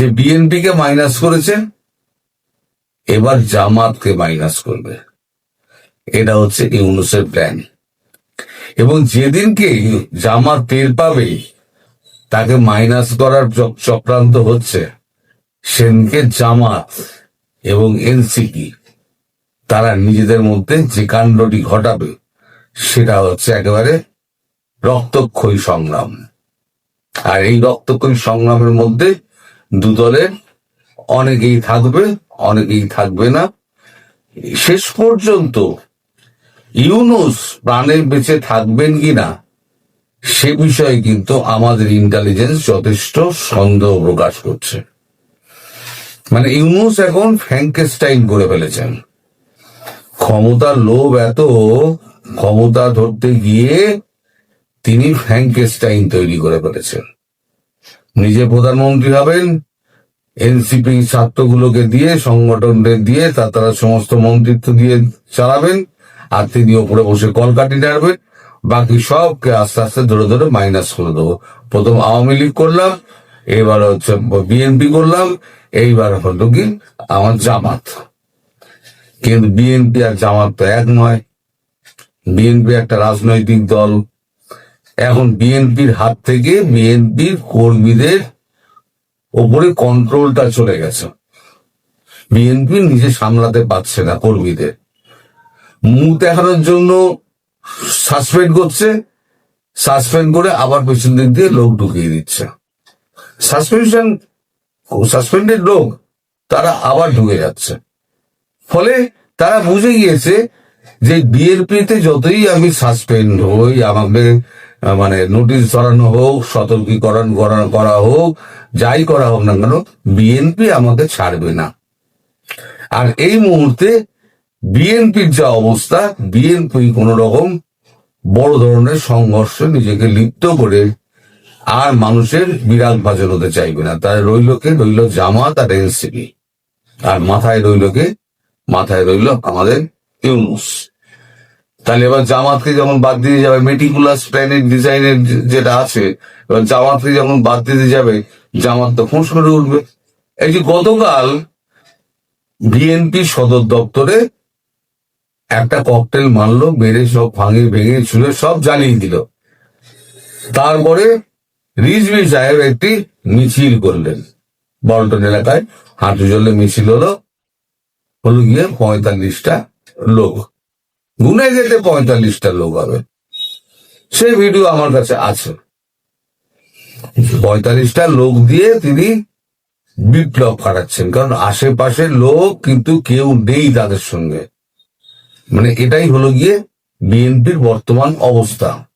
যে বিএনপি কে মাইনাস করেছে, এবার জামাতকে মাইনাস করবে। এটা হচ্ছে ইউনুসের প্ল্যান এবং যেদিনকে জামাত টের পাবে, তাকে মাইনাস করার চক্রান্ত হচ্ছে সেদিনকে জামাত এবং এনসিপি তারা নিজেদের মধ্যে যে কাণ্ডটি ঘটাবে, সেটা হচ্ছে একেবারে রক্তক্ষয়ী সংগ্রাম। আর এই রক্তক্ষয়ী সংগ্রামের মধ্যে দুদলের অনেকেই থাকবে অনেকেই থাকবে না। শেষ পর্যন্ত ইউনুস প্রাণে বেঁচে থাকবেন কিনা, সে বিষয়ে কিন্তু আমাদের ইন্টেলিজেন্স যথেষ্ট সন্দেহ প্রকাশ করছে। মানে ইউনুস এখন ফ্র্যাঙ্কেস্টাইন করে ফেলেছেন। ক্ষমতার লোভ এত, ক্ষমতা ধরতে গিয়ে তিনি ফ্র্যাঙ্কেস্টাইন তৈরি করে ফেলেছেন। নিজে প্রধানমন্ত্রী হবেন এনসিপি ছাত্রগুলোকে দিয়ে, সংগঠনদের দিয়ে, তা তারা সমস্ত মন্ত্রিত্ব দিয়ে চালাবেন, আর তিনি ওপরে বসে কলকাটি নাড়বেন। বাকি সবকে আস্তে আস্তে ধরে ধরে মাইনাস করে দেবো। প্রথম আওয়ামী লীগ করলাম, এবার হচ্ছে বিএনপি করলাম, এইবার হলো কি আমার জামাত। কিন্তু বিএনপি আর জামাত তো এক নয়। বিএনপি একটা রাজনৈতিক দল। এখন বিএনপির হাত থেকে বিএনপির কর্মীদের ওপরে কন্ট্রোলটা চলে গেছে। বিএনপি নিজে সামলাতে পারছে না কর্মীদের। মুখ দেখানোর জন্য সাসপেন্ড করছে সাসপেন্ড করে আবার পেছন দিক দিয়ে লোক ঢুকিয়ে দিচ্ছে। সাসপেনশন সাসপেন্ডেড লোক, তারা আবার ঢুকে যাচ্ছে। ফলে তারা বুঝে গিয়েছে যে বিএনপিতে যতই আমি সাসপেন্ড হই, আমাকে মানে নোটিশ ধরানো হোক, সতর্কীকরণ করা হোক, যাই করা হোক না কেন বিএনপি আমাকে ছাড়বে না। আর এই মুহূর্তে বিএনপির যা অবস্থা বিএনপি কোন রকম বড় ধরনের সংঘর্ষে নিজেকে লিপ্ত করে আর মানুষের বিরাট ভাজন হতে চাইবে না। তাই রইল কে? রইল জামাত আর এনসিপি আর মাথায় রইল কে? মাথায় রইল আমাদের ইউনুস। তাহলে এবার জামাতকে যখন বাদ দিয়ে যাবে মেটিকুলাস প্ল্যানের ডিজাইনের যেটা আছে, এবার জামাতকে যখন বাদ দিতে যাবে, জামাত তো ফোঁস করে উঠবে। এই যে গতকাল বিএনপি সদর দপ্তরে একটা ককটেল মারলো, মেরে সব ভাঙে ভেঙে ছুঁড়ে সব জানিয়ে দিল। তারপরে রিজভি সাহেব একটি মিছিল করলেন। বল্টন এলাকায় হাঁটু জলে মিছিল হলো হলো গিয়ে পঁয়তাল্লিশটা লোক। গুনে যেতে পঁয়তাল্লিশটা লোক হবে। সেই ভিডিও আমার কাছে আছে। পঁয়তাল্লিশটা লোক দিয়ে তিনি বিপ্লব কাটাচ্ছেন কারণ আশেপাশের লোক কিন্তু কেউ নেই তাদের সঙ্গে। মানে এটাই হলো গিয়ে বিএনপির বর্তমান অবস্থা।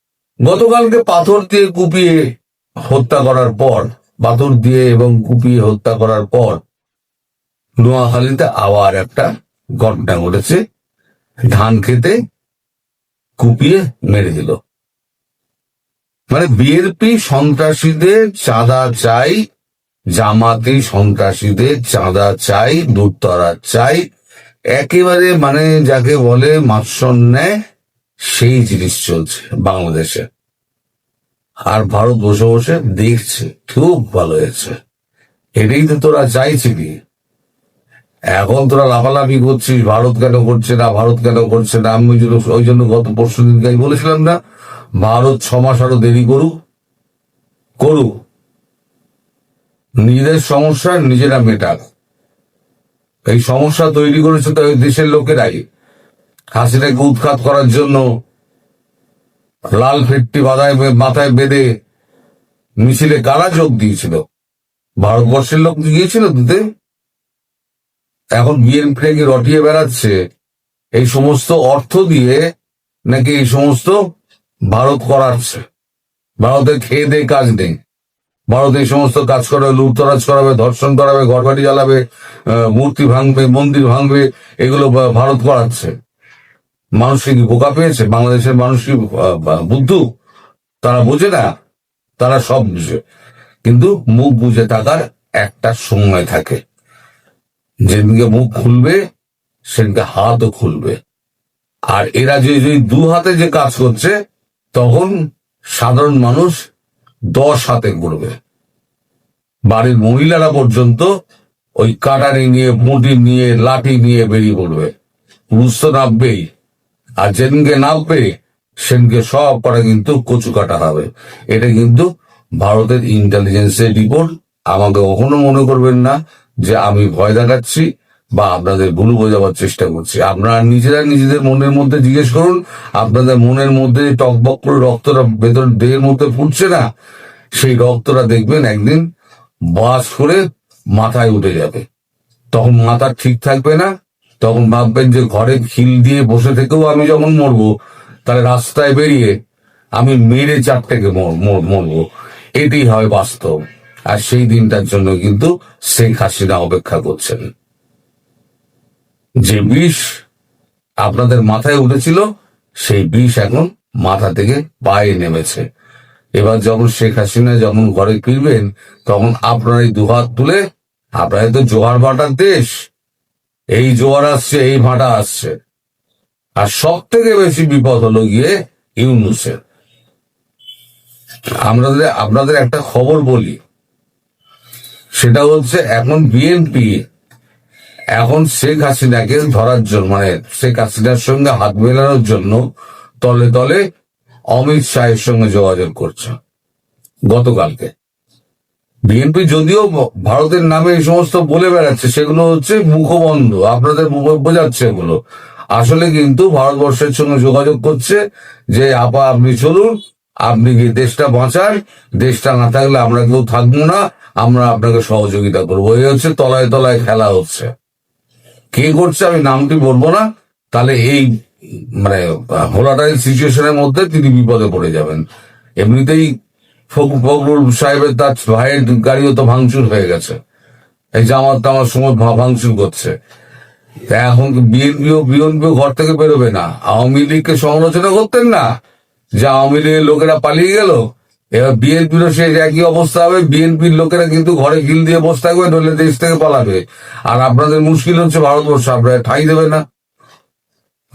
গতকালকে পাথর দিয়ে কুপিয়ে হত্যা করার পর, পাথর দিয়ে এবং কুপিয়ে হত্যা করার পর, নোয়াখালীতে আবার একটা ঘটনা ঘটেছে। ধান খেতে কুপিয়ে মেরে দিল। মানে বিএনপি সন্ত্রাসীদের চাঁদা চাই, জামাতি সন্ত্রাসীদের চাঁদা চাই দুধতরা চাই। একেবারে মানে যাকে বলে মাৎসর নেয় সেই জিনিস চলছে বাংলাদেশে। আর ভারত বসে বসে দেখছে, খুব ভালো হয়েছে। এটাই তো তোরা চাইছিলি। এখন তোরা লাফালাফি করছিস, ভারত কেন করছে না, ভারত কেন করছে না? আমি ওই জন্য গত পরশু দিনকে আমি বলেছিলাম না, ভারত ছ মাস আরও দেরি করুক করুক। নিজেদের সমস্যা নিজেরা মেটাক। এই সমস্যা তৈরি করেছে তো দেশের লোকেরাই। হাসিটাকে উৎখাত করার জন্য লাল ফিটটি বাধায় মাথায় বেঁধে মিছিলে কারা যোগ দিয়েছিল। ভারতবর্ষের লোক গিয়েছিল দিতে। এখন বিএনপি রটিয়ে বেড়াচ্ছে। এই সমস্ত অর্থ দিয়ে নাকি এই সমস্ত ভারত করাচ্ছে? ভারতের খেয়ে দেয়ে কাজ নেই। ভারত এই সমস্ত কাজ করাবে, লুটতরাজ করাবে, ধর্ষণ করাবে, ঘরবাড়ি জ্বালাবে মূর্তি ভাঙবে, মন্দির ভাঙবে, এগুলো ভারত করাচ্ছে। মানুষকে কি বোকা পেয়েছে? বাংলাদেশের মানুষ কি বুদ্ধু? তারা বোঝে না। তারা সব বুঝে। কিন্তু মুখ বুঝে থাকার একটা সময় থাকে। যেদিনকে মুখ খুলবে, সেদিনকে হাতও খুলবে। আর এরা যে দু হাতে যে কাজ করছে, তখন সাধারণ মানুষ দশ হাতে করবে বাড়ির মহিলারা পর্যন্ত ওই কাটারি নিয়ে মুটি নিয়ে, লাঠি নিয়ে বেরিয়ে পড়বে। পুরুষ তো নামবেই। আর যেদিনকে নামবে, সেদিনকে সব কটা কিন্তু কচু কাটা হবে। এটা কিন্তু ভারতের ইন্টেলিজেন্সের রিপোর্ট আমাকে কখনো মনে করবেন না। যে আমি ভয় দেখাচ্ছি বা আপনাদের ভুল বোঝাবার চেষ্টা করছি। আপনারা নিজেরা নিজেদের মনের মধ্যে জিজ্ঞেস করুন। আপনাদের মনের মধ্যে টকবক করে রক্তটা ভেতর দেহের মধ্যে ফুটছে না, সেই রক্তটা দেখবেন একদিন বাস করে মাথায় উঠে যাবে। তখন মাথা ঠিক থাকবে না, তখন ভাববেন যে ঘরে খিল দিয়ে বসে থেকেও আমি যখন মরবো, তাহলে রাস্তায় বেরিয়ে আমি মেরে চারটেকে মর- মর- মরবো। এটি হয় বাস্তব। আর সেই দিনটার জন্য কিন্তু শেখ হাসিনা অপেক্ষা করছেন। যে বিষ আপনাদের মাথায় উঠেছিল, সেই বিষ এখন মাথা থেকে পায়ে নেমেছে। এবার যখন শেখ হাসিনা যখন ঘরে ফিরবেন, তখন আপনারাই দুহাত তুলে, আপনারাই তো জোয়ার ভাটার দেশ। এই জোয়ার আসছে, এই ভাটা আসছে। আর সব থেকে বেশি বিপদ হলো গিয়ে ইউনুসের। আমরা আপনাদের একটা খবর বলি সেটা হচ্ছে এখন বিএনপি এখন শেখ হাসিনাকে ধরার জন্য মানে শেখ হাসিনার সঙ্গে হাত মেলানোর জন্য তলে তলে অমিত শাহের সঙ্গে যোগাযোগ করছে গতকালকে। বিএনপি যদিও ভারতের নামে এই সমস্ত বলে বেড়াচ্ছে, সেগুলো হচ্ছে মুখবন্ধ, আপনাদের মুখে বোঝাচ্ছে এগুলো। আসলে কিন্তু ভারতবর্ষের সঙ্গে যোগাযোগ করছে যে, আপা, আপনি চলুন, আপনি দেশটা বাঁচান, দেশটা না থাকলে আমরা কেউ থাকব না। আমরা আপনাকে সহযোগিতা করব। এই হচ্ছে তলায় তলায় খেলা হচ্ছে। কে করছে আমি নামটি বলব না। তাহলে এই মানে ভোলাটাইল সিচুয়েশনের মধ্যে তিনি বিপদে পড়ে যাবেন। এমনিতেই ফখ- ফখরুল সাহেবের তার ভাইয়ের গাড়িও তো ভাঙচুর হয়ে গেছে। এই জামাত তামার সময় ভাঙচুর করছে। এখন বিএনপিও বিএনপিও ঘর থেকে বেরোবে না? আওয়ামী লীগকে সমালোচনা করতেন না যে আওয়ামী লীগের লোকেরা পালিয়ে গেল? এবার বিএনপিরও সেই একই অবস্থা হবে। বিএনপির লোকেরা কিন্তু ঘরে গিল দিয়ে বসে থাকবে, নইলে দেশ থেকে পালাবে। আর আপনাদের মুশকিল হচ্ছে ভারতবর্ষ, আপনারা ঠাই দেবে না।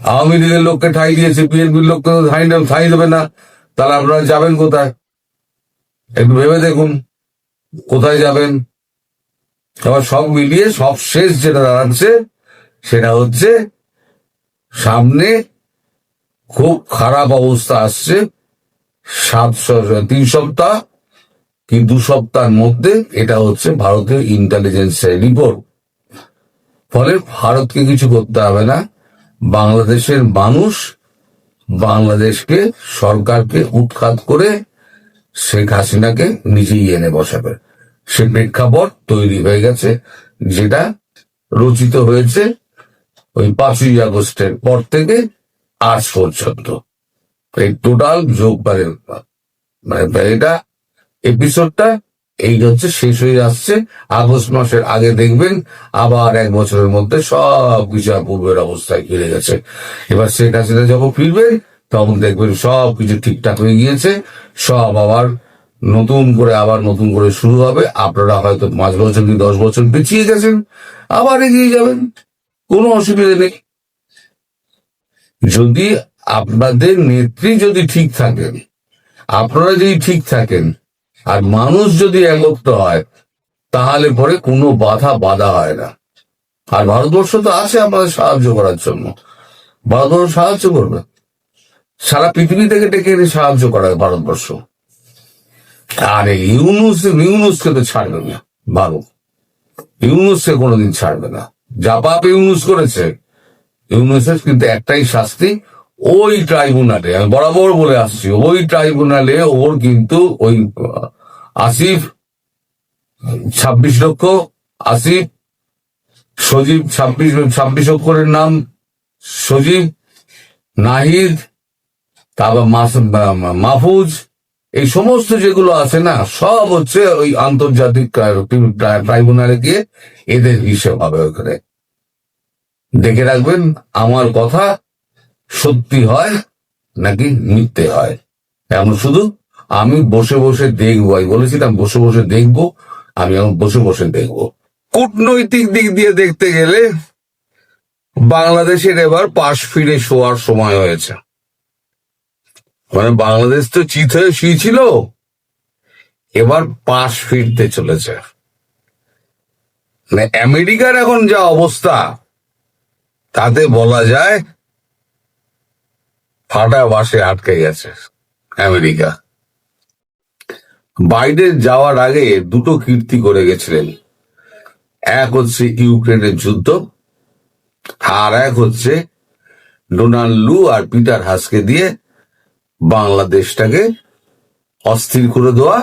আওয়ামী লীগের লোককে ঠাই দিয়েছে বিএনপির লোককে তো ঠাই ঠাই দেবে না। তাহলে আপনারা যাবেন কোথায়? একটু ভেবে দেখুন, কোথায় যাবেন? এবার সব মিলিয়ে সব শেষ যেটা দাঁড়াচ্ছে, সেটা হচ্ছে সামনে খুব খারাপ অবস্থা আসছে। সাত তিন সপ্তাহ কি দু সপ্তাহের মধ্যে এটা হচ্ছে ভারতের ইন্টেলিজেন্সের রিপোর্ট ফলে ভারতকে কিছু করতে হবে না। বাংলাদেশের মানুষ বাংলাদেশকে, সরকারকে উৎখাত করে শেখ হাসিনাকে নিজেই এনে বসাবে। সে প্রেক্ষাপট তৈরি হয়ে গেছে, যেটা রচিত হয়েছে ওই পাঁচই আগস্টের পর থেকে আজ পর্যন্ত। এই টোটাল যোগ মানে মানে এটা এপিসোডটা, এই হচ্ছে শেষ হয়ে আসছে আগস্ট মাসের আগে দেখবেন, আবার এক বছরের মধ্যে সব কিছু পূর্বের অবস্থায় ফিরে গেছে। এবার শেখ হাসিনা যখন ফিরবেন তখন দেখবেন সব কিছু ঠিকঠাক হয়ে গিয়েছে। সব আবার নতুন করে, আবার নতুন করে শুরু হবে। আপনারা হয়তো পাঁচ বছর কি দশ বছর পিছিয়ে গেছেন, আবার এগিয়ে যাবেন। কোনো অসুবিধা নেই। যদি আপনাদের নেত্রী যদি ঠিক থাকেন, আপনারা যদি ঠিক থাকেন, আর মানুষ যদি একত্র হয়, তাহলে পরে কোনো বাধা বাধা হয় না। আর ভারতবর্ষ তো আছে আমাদের সাহায্য করার জন্য। ভারতবর্ষ সাহায্য করবে। সারা পৃথিবী থেকে ডেকে এনে সাহায্য করায় ভারতবর্ষ। আরে ইউনুস, ইউনুসকে তো ছাড়বে না ভারত ইউনুসকে কোনোদিন ছাড়বে না। যা পাপ ইউনুস করেছে, ইউনুসের কিন্তু একটাই শাস্তি ওই ট্রাইব্যুনালে, আমি বরাবর বলে আসছি, ওই ট্রাইব্যুনালে ওর কিন্তু ওই আসিফ, ছাব্বিশ লক্ষ, আসিফ, সজীব ছাব্বিশ ছাব্বিশ অক্ষরের নাম, সজীব, নাহিদ, তারপর মাহফুজ, এই সমস্ত যেগুলো আছে না, সব হচ্ছে ওই আন্তর্জাতিক ট্রাই- ট্রাইব্যুনালে গিয়ে এদের হিসেব হবে ওখানে। দেখে রাখবেন, আমার কথা সত্যি হয় নাকি মিথ্যে হয়? এমন শুধু আমি বসে বসে দেখব, আমি বলেছিলাম বসে বসে দেখব, আমি এখন বসে বসে দেখব। কূটনৈতিক দিক দিয়ে দেখতে গেলে বাংলাদেশের এবার পাশ ফিরে শোয়ার সময় হয়েছে। মানে বাংলাদেশ তো চিত হয়ে শুয়েছিল, এবার পাশ ফিরতে চলেছে। মানে আমেরিকার এখন যা অবস্থা, তাতে বলা যায় ফাটা বাসে আটকে গেছে আমেরিকা। বাইডেন যাওয়ার আগে দুটো কীর্তি করে গেছিলেন। এক হচ্ছে ইউক্রেনের যুদ্ধ, আর এক হচ্ছে ডোনাল্ড লু আর পিটার হাসকে দিয়ে বাংলাদেশটাকে অস্থির করে দেওয়া,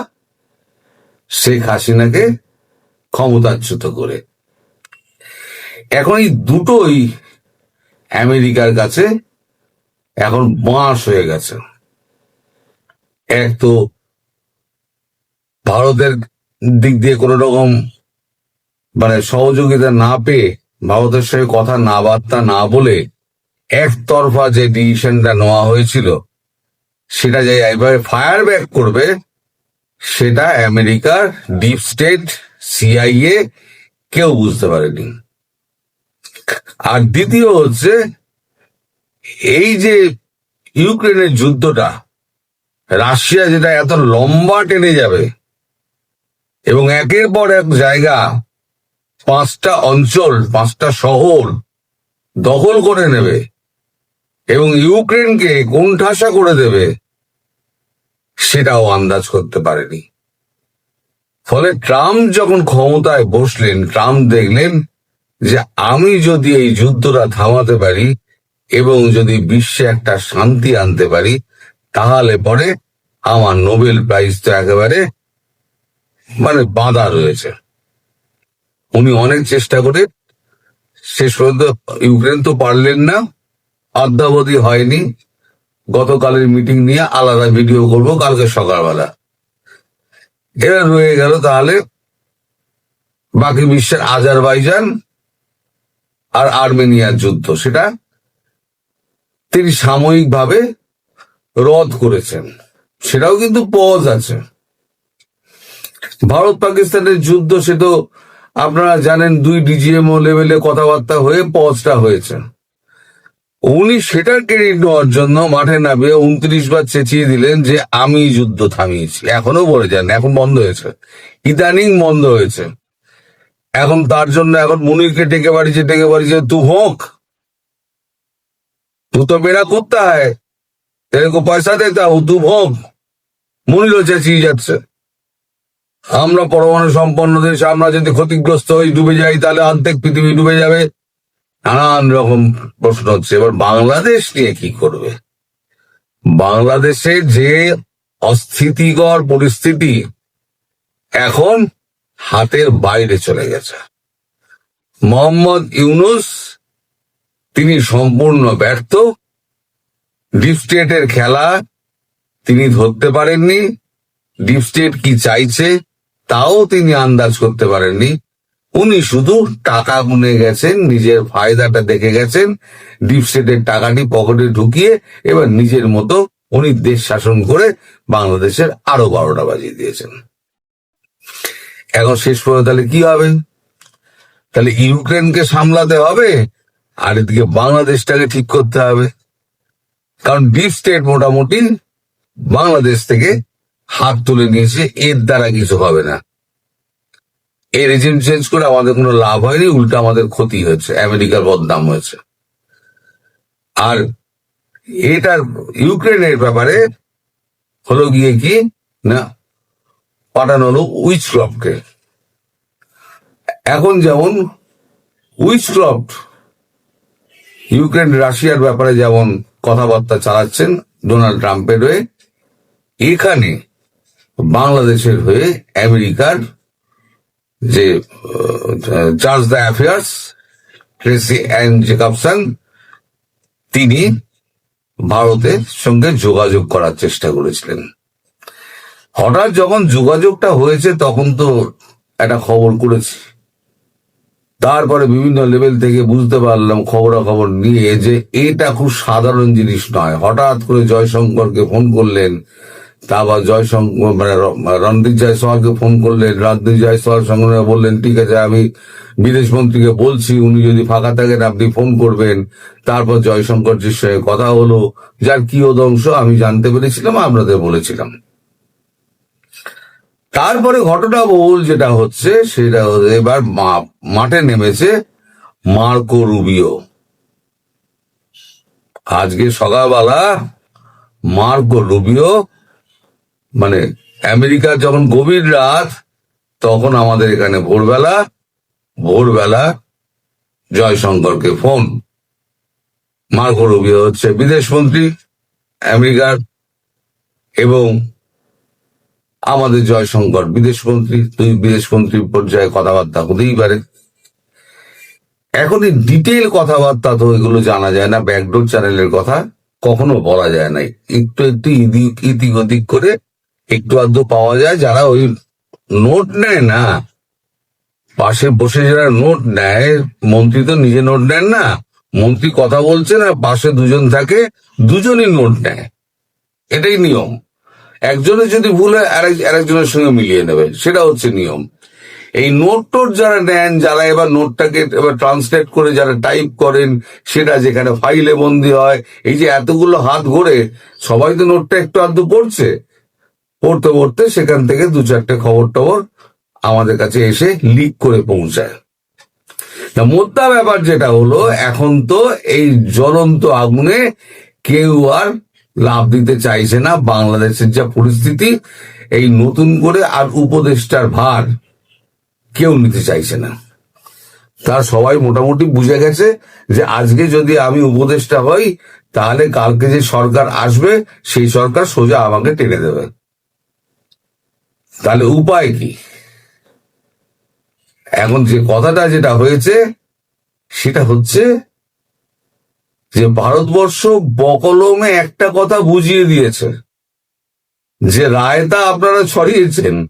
শেখ হাসিনাকে ক্ষমতাচ্যুত করে। এখন এই দুটোই আমেরিকার কাছে এখন বাঁশ হয়ে গেছে। এক তো ভারতের দিক দিয়ে কোনো রকম মানে সহযোগিতা না পেয়ে ভারতের সঙ্গে কথা না বার্তা না বলে একতরফা যে ডিসিশনটা নেওয়া হয়েছিল, সেটা যে এবারে ফায়ার ব্যাক করবে, সেটা আমেরিকার ডিপ স্টেট সিআইএ কেউ বুঝতে পারেনি। আর দ্বিতীয় হচ্ছে এই যে ইউক্রেনের যুদ্ধটা, রাশিয়া যেটা এত লম্বা টেনে যাবে, এবং একের পর এক জায়গা পাঁচটা অঞ্চল, পাঁচটা শহর দখল করে নেবে, এবং ইউক্রেনকে কোণঠাসা করে দেবে, সেটাও আন্দাজ করতে পারেনি। ফলে ট্রাম্প যখন ক্ষমতায় বসলেন, ট্রাম্প দেখলেন যে আমি যদি এই যুদ্ধটা থামাতে পারি এবং যদি বিশ্বে একটা শান্তি আনতে পারি, তাহলে পরে আমার নোবেল প্রাইজ তো একেবারে মানে বাঁধা রয়েছে। উনি অনেক চেষ্টা করে শেষ পর্যন্ত ইউক্রেন তো পারলেন না, অদ্যাবধি হয়নি। গতকালের মিটিং নিয়ে আলাদা ভিডিও করব কালকে সকালবেলা। এবার রয়ে গেল তাহলে, বাকি বিশ্বের আজারবাইজান আর আর্মেনিয়ার যুদ্ধ, সেটা তিনি সাময়িকভাবে রদ করেছেন। সেটাও কিন্তু পজ আছে। ভারত পাকিস্তানের যুদ্ধ, সে তো আপনারা জানেন দুই ডিজিএমও লেভেলে কথাবার্তা হয়ে পজটা হয়েছে। উনি সেটার ক্রেডিট নেওয়ার জন্য মাঠে নামিয়ে উনত্রিশ বার চেঁচিয়ে দিলেন যে, আমি যুদ্ধ থামিয়েছি। এখনও বলে যান, এখন বন্ধ হয়েছে। ইদানিং বন্ধ হয়েছে। এখন তার জন্য এখন মুনিরকে ডেকে বাড়িছে ডেকে বাড়িছে তু হোক। তু তো মেরা করতে হয় তেরে কো পয়সা দেতা হু তু হোক মুনিরও চেঁচিয়ে যাচ্ছে আমরা পরমাণু সম্পন্ন দেশ আমরা যদি ক্ষতিগ্রস্ত হই ডুবে যাই তাহলে অর্ধেক পৃথিবী ডুবে যাবে নানান রকম প্রশ্ন হচ্ছে এবার বাংলাদেশ নিয়ে কি করবে বাংলাদেশে যে অস্থিতিকর পরিস্থিতি এখন হাতের বাইরে চলে গেছে। মোহাম্মদ ইউনুস তিনি সম্পূর্ণ ব্যর্থ। ডিপ স্টেটের খেলা তিনি ধরতে পারেননি। ডিপ স্টেট কি চাইছে তাও তিনি আন্দাজ করতে পারেননি। উনি শুধু টাকা গুনে গেছেন, নিজের ফায়দাটা দেখে গেছেন। ডিপ স্টেটের টাকাটি পকেটে ঢুকিয়ে এবার নিজের মতো উনি দেশ শাসন করে বাংলাদেশের আরও বারোটা বাজিয়ে দিয়েছেন। এখন শেষ পর্যন্ত তাহলে কি হবে? তাহলে ইউক্রেনকে সামলাতে হবে? আর এদিকে বাংলাদেশটাকে ঠিক করতে হবে। কারণ ডিপ স্টেট মোটামুটি বাংলাদেশ থেকে হাত তুলে নিয়েছে, এর দ্বারা কিছু হবে না। এই রেজিম চেঞ্জ করে আমাদের কোনো লাভ হয়নি, উল্টো আমাদের ক্ষতি হয়েছে, আমেরিকার বদনাম হয়েছে। আর এটার ইউক্রেনের ব্যাপারে হলো গিয়ে কি, না, পাঠানো হলো উইচক্রফটকে এখন যেমন উইচক্রফট ইউক্রেন, রাশিয়ার ব্যাপারে যেমন কথাবার্তা চালাচ্ছেন ডোনাল্ড ট্রাম্পের হয়ে, এখানে বাংলাদেশের হয়ে আমেরিকার যে charge d'affaires Tracey Ann Jacobson তিনি ভারতের সঙ্গে যোগাযোগ করার চেষ্টা করেছিলেন। হঠাৎ যখন যোগাযোগটা হয়েছে, তখন তো একটা খবর করেছি। তারপরে বিভিন্ন লেভেল থেকে বুঝতে পারলাম খবরাখবর নিয়ে যে এটা খুব সাধারণ জিনিস নয়। হঠাৎ করে জয়শঙ্করকে ফোন করলেন, তারপর জয়শঙ্কর মানে রণদীপ জয়সওয়ালকে ফোন করলেন, রণদীপ জয়সওয়াল সঙ্গে বললেন, ঠিক আছে, আমি বিদেশ মন্ত্রীকে বলছি, উনি যদি ফাঁকা থাকেন আপনি ফোন করবেন। তারপর জয়শঙ্করজির সঙ্গে কথা হলো, যার কি অংশ আমি জানতে পেরেছিলাম আপনাদের বলেছিলাম। তারপরে ঘটনা বহুল যেটা হচ্ছে, সেটা হচ্ছে এবার মাঠে নেমেছে মার্কো রুবিও। আজকে সকালবেলা মার্কো রুবিও মানে আমেরিকার যখন গভীর রাত, তখন আমাদের এখানে ভোরবেলা ভোরবেলা জয়শঙ্করকে ফোন। মার্কো রুবিও হচ্ছে বিদেশমন্ত্রী, আমেরিকার, এবং আমাদের জয়শঙ্কর বিদেশ বিদেশমন্ত্রী দুই বিদেশমন্ত্রী পর্যায়ে কথাবার্তা হতেই পারে। এখন ডিটেল কথাবার্তা তো এগুলো জানা যায় না ব্যাকডোর চ্যানেলের কথা কখনো বলা যায় না। একটু একটু ওদিক করে একটু আধটু পাওয়া যায়, যারা ওই নোট নেয় না, পাশে বসে যারা নোট নেয়, মন্ত্রী তো নিজে নোট নেন না, মন্ত্রী কথা বলছে না, পাশে দুজন থাকে, দুজনই নোট নেয়। এটাই নিয়ম। একজনের যদি ভুল হয়, আরেক- আরেকজনের সঙ্গে মিলিয়ে নেবে। সেটা হচ্ছে নিয়ম। এই নোট টোট যারা নেন, যারা এবার নোটটাকে এবার ট্রান্সলেট করে যারা টাইপ করেন, সেটা যেখানে ফাইলে বন্দি হয়, এই যে এতগুলো হাত ঘোরে সবাই তো নোটটা একটু আধটু পড়ছে। পড়তে পড়তে সেখান থেকে দু চারটে খবর টবর আমাদের কাছে এসে লিক করে পৌঁছায়। মোদ্দা ব্যাপার যেটা হলো, এখন তো এই জ্বলন্ত আগুনে কেউ আর লাভ দিতে চাইছে না বাংলাদেশের যা পরিস্থিতি, এই নতুন করে আর উপদেষ্টার ভার কেউ নিতে চাইছে না। তার সবাই মোটামুটি বুঝে গেছে যে আজকে যদি আমি উপদেষ্টা হই, তাহলে কালকে যে সরকার আসবে, সেই সরকার সোজা আমাকে টেনে দেবে। তাহলে উপায় কি? এখন যে কথাটা যেটা হয়েছে, সেটা হচ্ছে যে ভারতবর্ষ বকলমে একটা কথা বুঝিয়ে দিয়েছে। যে রায়তা আপনারা ছড়িয়েছেন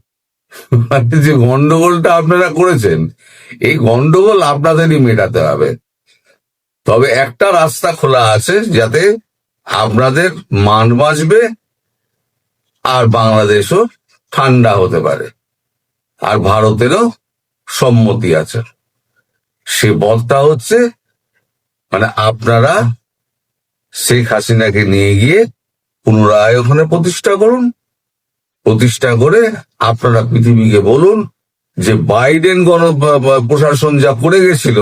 মানে যে গন্ডগোলটা আপনারা করেছেন, এই গন্ডগোল আপনাদেরই মেটাতে হবে। তবে একটা রাস্তা খোলা আছে যাতে আপনাদের মান বাঁচবে আর বাংলাদেশও ঠান্ডা হতে পারে। আর ভারতেরও সম্মতি আছে। সে পথটা হচ্ছে মানে আপনারা শেখ হাসিনাকে নিয়ে গিয়ে পুনরায় ওখানে প্রতিষ্ঠা করুন। প্রতিষ্ঠা করে আপনারা পৃথিবীকে বলুন যে বাইডেন গণ প্রশাসন যা করে গেছিল,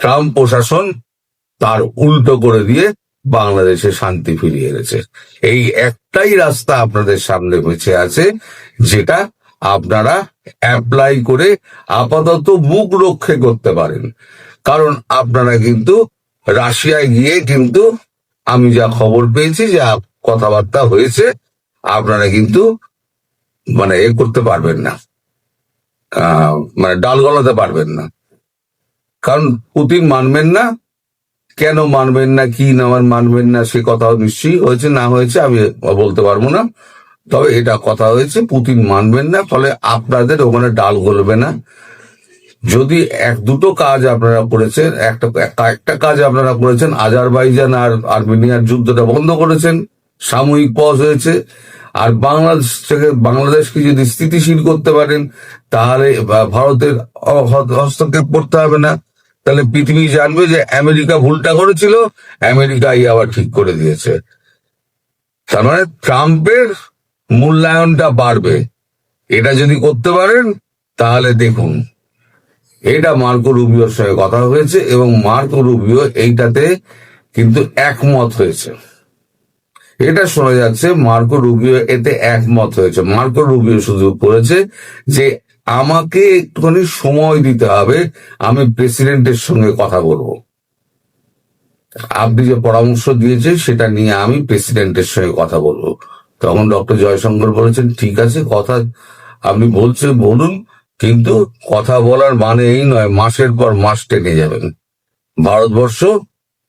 ট্রাম্প প্রশাসন তার উল্টো করে দিয়ে বাংলাদেশে শান্তি ফিরিয়ে এনেছে। এই একটাই রাস্তা আপনাদের সামনে বেঁচে আছে, যেটা আপনারা অ্যাপ্লাই করে আপাতত মুখ রক্ষে করতে পারেন। কারণ আপনারা কিন্তু রাশিয়ায় গিয়ে কিন্তু আমি যা খবর পেয়েছি, যা কথাবার্তা হয়েছে, আপনারা কিন্তু মানে এ করতে পারবেন না। মানে ডাল গলাতে পারবেন না। কারণ পুতিন মানবেন না, কেন মানবেন না, কি না মানবেন না, সে কথাও নিশ্চয়ই হয়েছে, না হয়েছে আমি বলতে পারব না। তবে এটা কথা হয়েছে, পুতিন মানবেন না, ফলে আপনাদের ওখানে ডাল গলবে না। যদি এক, দুটো কাজ আপনারা করেছেন, একটা একটা কাজ আপনারা করেছেন, আজারবাইজান আর আর্মেনিয়ার যুদ্ধটা বন্ধ করেছেন, সাময়িক পজ হয়েছে, আর বাংলাদেশ থেকে, বাংলাদেশকে যদি স্থিতিশীল করতে পারেন, তাহলে ভারতের হস্তক্ষেপ করতে হবে না। তাহলে পৃথিবী জানবে যে আমেরিকা ভুলটা করেছিল, আমেরিকাই আবার ঠিক করে দিয়েছে। তার মানে ট্রাম্পের মূল্যায়নটা বাড়বে। এটা যদি করতে পারেন, তাহলে দেখুন। এটা মার্কো রুবিওর সঙ্গে কথা হয়েছে এবং মার্কো রুবিও এইটাতে কিন্তু একমত হয়েছে। এটা শোনা যাচ্ছে মার্কো রুবিও এতে একমত হয়েছে। মার্কো রুবিও শুধু করেছে যে আমাকে একটুখানি সময় দিতে হবে, আমি প্রেসিডেন্টের সঙ্গে কথা বলব। আপনি যে পরামর্শ দিয়েছেন, সেটা নিয়ে আমি প্রেসিডেন্টের সঙ্গে কথা বলব। তখন ডক্টর জয়শঙ্কর বলেছেন, ঠিক আছে, কথা আপনি বলছেন, বলুন। কিন্তু কথা বলার মানে এই নয়, মাসের পর মাস টেনে যাবেন। ভারতবর্ষ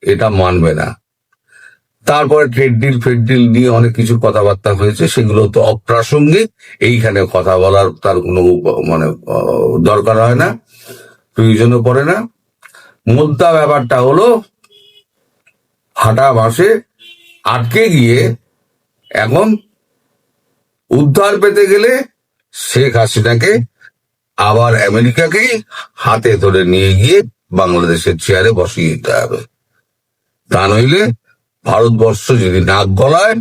এটা মানবে না। তারপরে ট্রেড ডিল ফেড ডিল নিয়ে অনেক কিছু কথাবার্তা হয়েছে, সেগুলো তো অপ্রাসঙ্গিক। এইখানে কথা বলার তার কোনো মানে দরকার হয় না, প্রয়োজনও পড়ে না। মুদ্রা ব্যাপারটা হলো, হাঁটা মাসে আটকে গিয়ে এখন উদ্ধার পেতে গেলে শেখ হাসিনাকে আবার আমেরিকাকেই হাতে ধরে নিয়ে গিয়ে বাংলাদেশের চেয়ারে বসিয়ে দিতে হবে। তা নইলে ভারতবর্ষ যদি নাক গলায়,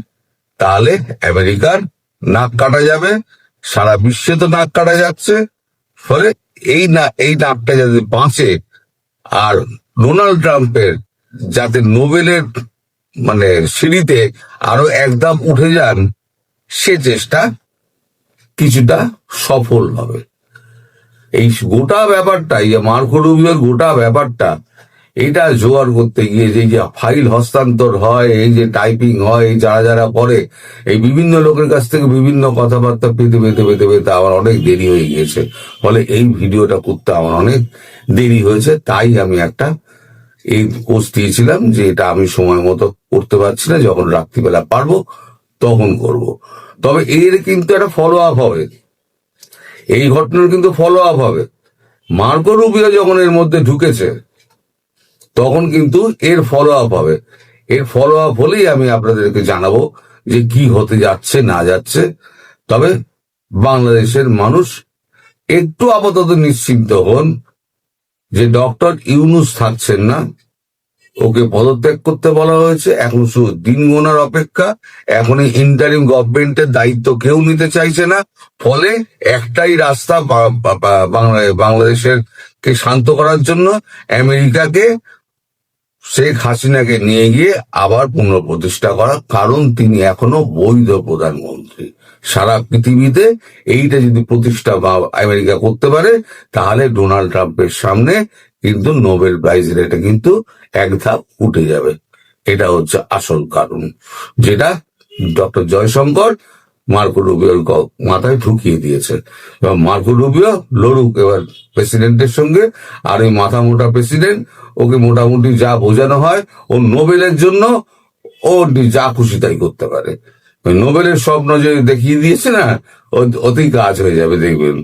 তাহলে আমেরিকার নাক কাটা যাবে, সারা বিশ্বে তো নাক কাটা যাচ্ছে। ফলে এই না, এই নাকটা যাতে বাঁচে, আর ডোনাল্ড ট্রাম্পের যাতে নোবেলের মানে সিঁড়িতে আরও একদম উঠে যান, সে চেষ্টা কিছুটা সফল হবে। এই গোটা ব্যাপারটা, এই যে মার্কো রুবিওর গোটা ব্যাপারটা, এটা জোগাড় করতে গিয়ে যে যে ফাইল হস্তান্তর হয়, এই যে টাইপিং হয়, এই যারা যারা করে এই বিভিন্ন লোকের কাছ থেকে বিভিন্ন কথাবার্তা পেতে পেতে পেতে পেতে আমার অনেক দেরি হয়ে গিয়েছে। ফলে এই ভিডিওটা করতে আমার অনেক দেরি হয়েছে, তাই আমি একটা এই কোর্স দিয়েছিলাম যে এটা আমি সময় মতো করতে পারছি না, যখন রাত্রিবেলা পারব, তখন করব। তবে এর কিন্তু একটা ফলো আপ হবে। এই ঘটনার কিন্তু ফলো আপ হবে। মার্কো রুবিও যখন এর মধ্যে ঢুকেছে, তখন কিন্তু এর ফলো আপ হবে। এর ফলো আপ হলেই আমি আপনাদেরকে জানাব যে কি হতে যাচ্ছে, না যাচ্ছে। তবে বাংলাদেশের মানুষ একটু আপাতত নিশ্চিন্ত হন যে ডক্টর ইউনুস থাকছেন না। ওকে পদত্যাগ করতে বলা হয়েছে। এখন শুধু দিন গোনার অপেক্ষা। এখন ইন্টারিম গভর্নমেন্টের দায়িত্ব কেউ নিতে চাইছে না। ফলে একটাই রাস্তা বাংলাদেশের কে শান্ত করার জন্য আমেরিকাকে শেখ হাসিনাকে নিয়ে গিয়ে আবার পুনঃপ্রতিষ্ঠা করা। কারণ তিনি এখনও বৈধ প্রধানমন্ত্রী। সারা পৃথিবীতে এইটা যদি প্রতিষ্ঠা আমেরিকা করতে পারে, তাহলে ডোনাল্ড ট্রাম্পের সামনে কিন্তু নোবেল প্রাইজ রেটে কিন্তু এক ধাপ উঠে যাবে। এটা হচ্ছে আসল কারণ, যেটা ডক্টর জয়শঙ্কর মার্কো রুবিওর মাথায় ঢুকিয়ে দিয়েছে। এবং মার্কো রুবিও লড়ুক এবার প্রেসিডেন্টের সঙ্গে, আর ওই মাথা মোটা প্রেসিডেন্ট, ওকে মোটামুটি যা বোঝানো হয়, ও নোবেলের জন্য ও যা খুশি তাই করতে পারে। নোবেলের স্বপ্ন যে দেখিয়ে দিয়েছে না ওতেই কাজ হয়ে যাবে, দেখবেন।